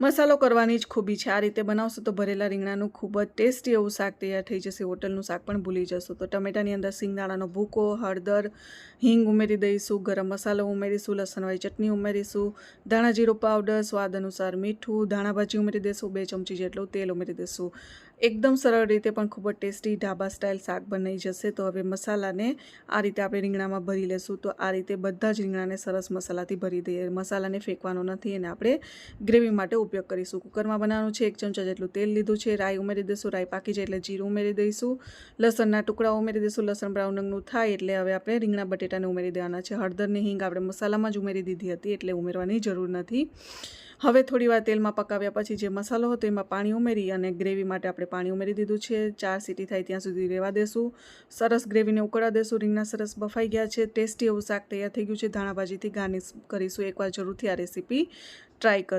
મસાલો કરવાની જ ખૂબી છે. આ રીતે બનાવશો તો ભરેલા રીંગણાનું ખૂબ જ ટેસ્ટી એવું શાક તૈયાર થઈ જશે. હોટલનું શાક પણ ભૂલી જશો. તો ટમેટાની અંદર સિંગદાણાનો ભૂકો, હળદર, હિંગ ઉમેરી દઈશું, ગરમ મસાલો ઉમેરીશું, લસણવાળી ચટણી ઉમેરીશું, ધાણા જીરું પાવડર સ્વાદ અનુસાર મીઠું ધાણાભાજી ઉમેરી દઈશું બે ચમચી જેટલું તેલ ઉમેરી દઈશું એકદમ સરળ રીતે પણ ખૂબ જ ટેસ્ટી ઢાબા સ્ટાઇલ શાક બનાવી જશે. તો હવે મસાલાને આ રીતે આપણે રીંગણામાં ભરી લેશું. તો આ રીતે બધા જ રીંગણાને સરસ મસાલાથી ભરી દઈએ. મસાલાને ફેંકવાનો નથી અને આપણે ગ્રેવી માટે ઉપયોગ કરીશું. કુકરમાં બનાવવાનું છે એક ચમચા જેટલું તેલ લીધું છે. રાઈ ઉમેરી દઈશું. રાઈ પાકી જાય એટલે જીરું ઉમેરી દઈશું. લસણના ટુકડા ઉમેરી દઈશું. લસણ બ્રાઉન રંગનું થાય એટલે હવે આપણે રીંગણા બટેટાને ઉમેરી દેવાના છે. હળદરની હિંગ આપણે મસાલામાં જ ઉમેરી દીધી હતી એટલે ઉમેરવાની જરૂર નથી. હવે થોડી વાર તેલમાં પકાવ્યા પછી જે મસાલો હતો એમાં પાણી ઉમેરી અને ગ્રેવી માટે આપણે પાણી ઉમેરી દીધું છે. ચાર સીટી થાય ત્યાં સુધી રહેવા દેશું. સરસ ગ્રેવીને ઉકળવા દેશું. રીંગણા સરસ બફાઈ ગયા છે. ટેસ્ટી એવું શાક તૈયાર થઈ ગયું છે. ધાણાભાજીથી ગાર્નિશ કરીશું. એકવાર જરૂરથી આ રેસીપી ટ્રાય કર